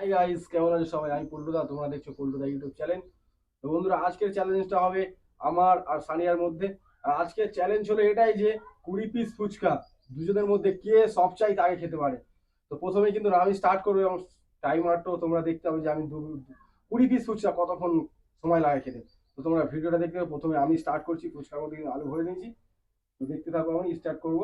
Hi guys কেমন আছো সবাই? আমি পল্টুদা তোমরা দেখছ পল্টুদা ইউটিউব চ্যানেল তো বন্ধুরা, আজকের চ্যালেঞ্জটা হবে আমার আর সানিয়ার মধ্যে। আর আজকের চ্যালেঞ্জ হলো এটাই যে, কুড়ি পিস ফুচকা, দুজনের মধ্যে কে সব চাই তাকে খেতে পারে। তো প্রথমে কিন্তু আমি স্টার্ট করব এবং টাইমারটাও তোমরা দেখতে হবে যে আমি কুড়ি পিস ফুচকা কতক্ষণ সময় লাগে খেতে। তো তোমরা ভিডিওটা দেখতে প্রথমে আমি স্টার্ট করছি, ফুচকার মধ্যে আলু ভরে নিয়েছি। তো দেখতে থাকো, আমি স্টার্ট করব।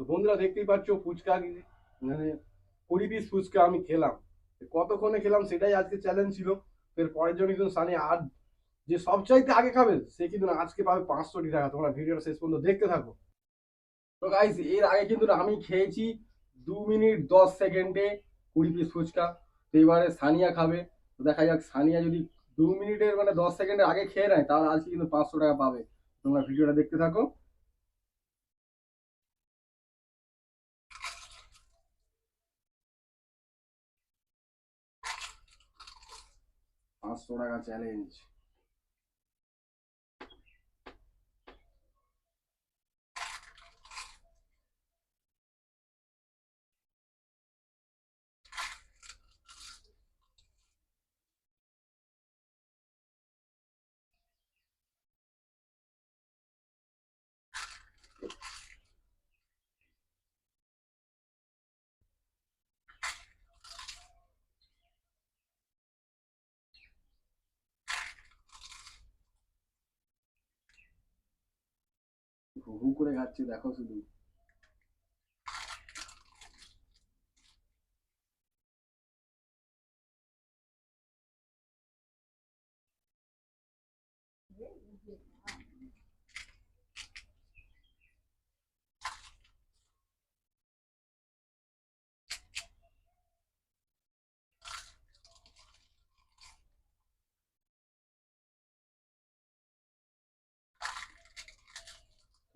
তো বন্ধুরা দেখতেই পাচ্ছ ফুচকা মানে কুড়ি পিস ফুচকা আমি খেলাম। কতক্ষণে খেলাম সেটাই আজকে চ্যালেঞ্জ ছিল। এর পরের জন্য কিন্তু সানি আর যে সব চাইতে আগে খাবে সে কিন্তু আজকে পাবে পাঁচশোটি টাকা। তোমরা ভিডিওটা শেষ পর্যন্ত দেখতে থাকো। তো গাইস এর আগে কিন্তু আমি খেয়েছি দু মিনিট দশ সেকেন্ডে কুড়ি পিস ফুচকা। তো এবারে সানিয়া খাবে। তো দেখা যাক, সানিয়া যদি দু মিনিটের মানে দশ সেকেন্ডের আগে খেয়ে নেয়, তাহলে আজকে কিন্তু পাঁচশো টাকা পাবে। তোমরা ভিডিওটা দেখতে থাকো। পাঁচশো টাকা চ্যালেঞ্জ হু করে খাচ্ছে দেখো শুধু।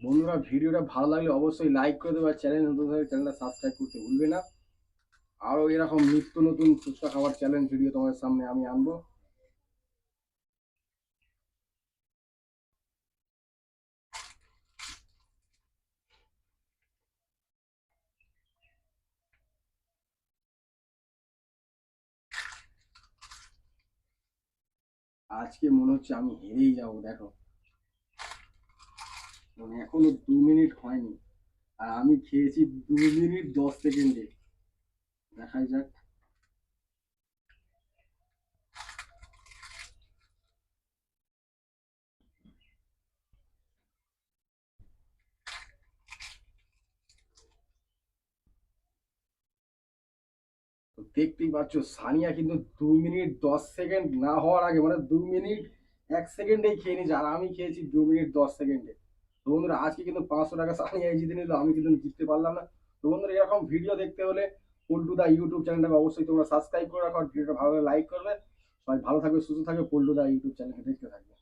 বন্ধুরা, ভিডিওটা ভালো লাগলে অবশ্যই লাইক করে দেবে আর চ্যানেল নতুন হলে চ্যানেলটা সাবস্ক্রাইব করতে ভুলবে না। আরও এরকম নিত্য নতুন ফুচকা খাবার চ্যালেঞ্জ ভিডিও তোমাদের সামনে আমি আনব। আজকে মনে হচ্ছে আমি হেরেই যাব, দেখো। মানে এখনও দু মিনিট হয়নি। আর আমি খেয়েছি দু মিনিট দশ সেকেন্ডে। দেখাই যাক। দেখতেই পাচ্ছ, সানিয়া কিন্তু দু মিনিট দশ সেকেন্ড না হওয়ার আগে মানে দু মিনিট এক সেকেন্ডেই খেয়ে নিয়েছে। আর আমি খেয়েছি দু মিনিট দশ সেকেন্ডে। তো বন্ধুরা, আজকে কিন্তু পাঁচশো টাকা সানিয়া জিতে নিল, আমি কিন্তু জিততে পারলাম না। তো বন্ধুরা, এরকম ভিডিও দেখতে হলে পল্টু দা ইউটিউব চ্যানেলটাকে অবশ্যই তোমরা সাবস্ক্রাইব করে রাখো ভিডিওটা ভালো লাইক করবে। সবাই ভালো থাকবে, সুস্থ থাকবে, পল্টু দা ইউটিউব চ্যানেলকে দেখতে থাকবে।